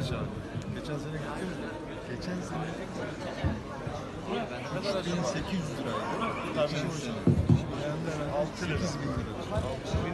Çağırdı. Geçen sene gittim mi? Geçen sene 3800 liraydı. Tabii 6 lira. 8 bin lira. Minimum 6 lira.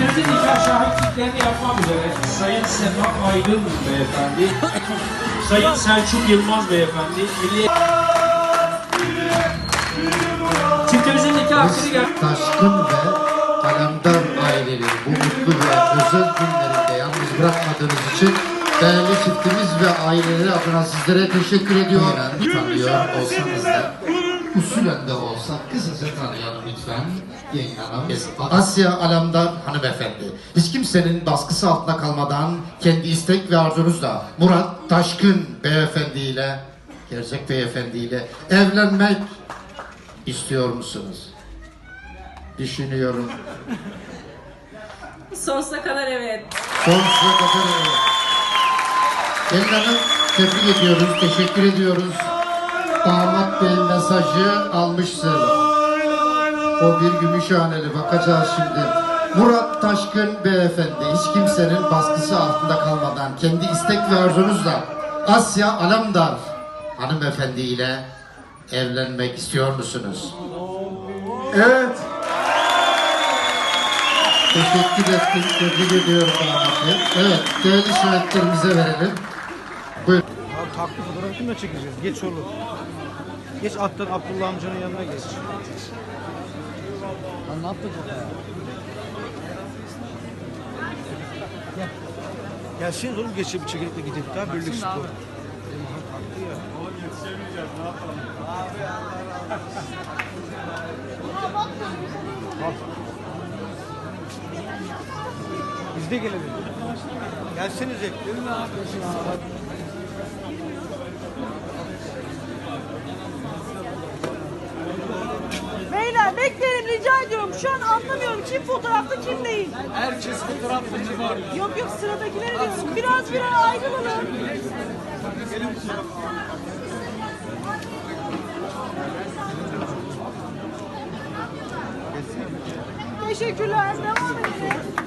Çiftimizin nikah şahitliklerini yapmak üzere. Sayın Sefa Aydın Beyefendi, Sayın Selçuk Yılmaz Beyefendi, Milli... Çiftimizin nikah akdini gel... Taşkın ve Kalemdar aileleri bu mutlu ve özel günlerinde yalnız bırakmadığınız için değerli çiftimiz ve aileleri adına sizlere teşekkür ediyorum. Tanıyor olsanız da usulen de olsa kısaca tanıyalım lütfen. Yayın Hanım. Asya Alamdar hanımefendi. Hiç kimsenin baskısı altında kalmadan kendi istek ve arzunuzla Murat Taşkın beyefendiyle gerçek beyefendiyle evlenmek istiyor musunuz? Düşünüyorum. Sonsuza kadar evet. Sonsuza kadar evet. Gelin Hanım tebrik ediyoruz, teşekkür ediyoruz. Damat Bey mesajı almıştır. O bir gümüşhaneli bakacağız şimdi. Murat Taşkın beyefendi hiç kimsenin baskısı altında kalmadan kendi istek ve arzunuzla Asya Alamdar hanımefendi ile evlenmek istiyor musunuz? Evet. Teşekkür ettim, tebrik ediyorum damat bey. Evet, değerli şahitlerimize verelim. Buyurun. Abi farklı fotoğraf kimle çekeceğiz? Geç oğlum. Geç attan Abdullah amcanın yanına geç. Lan ne yaptık orada ya? Gel. Gelsiniz oğlum geçip çekilip de gidelim daha birlik spor. Kalktı ya. Al. Biz de gelelim. Gelsenize. Beyler bekleyin rica ediyorum. Şu an anlamıyorum kim fotoğrafta kim değil. Herkes fotoğraflıcı var. Yok yok sıradakileri diyorum. Biraz biraz ayrılalım. Teşekkürler. Devam edelim.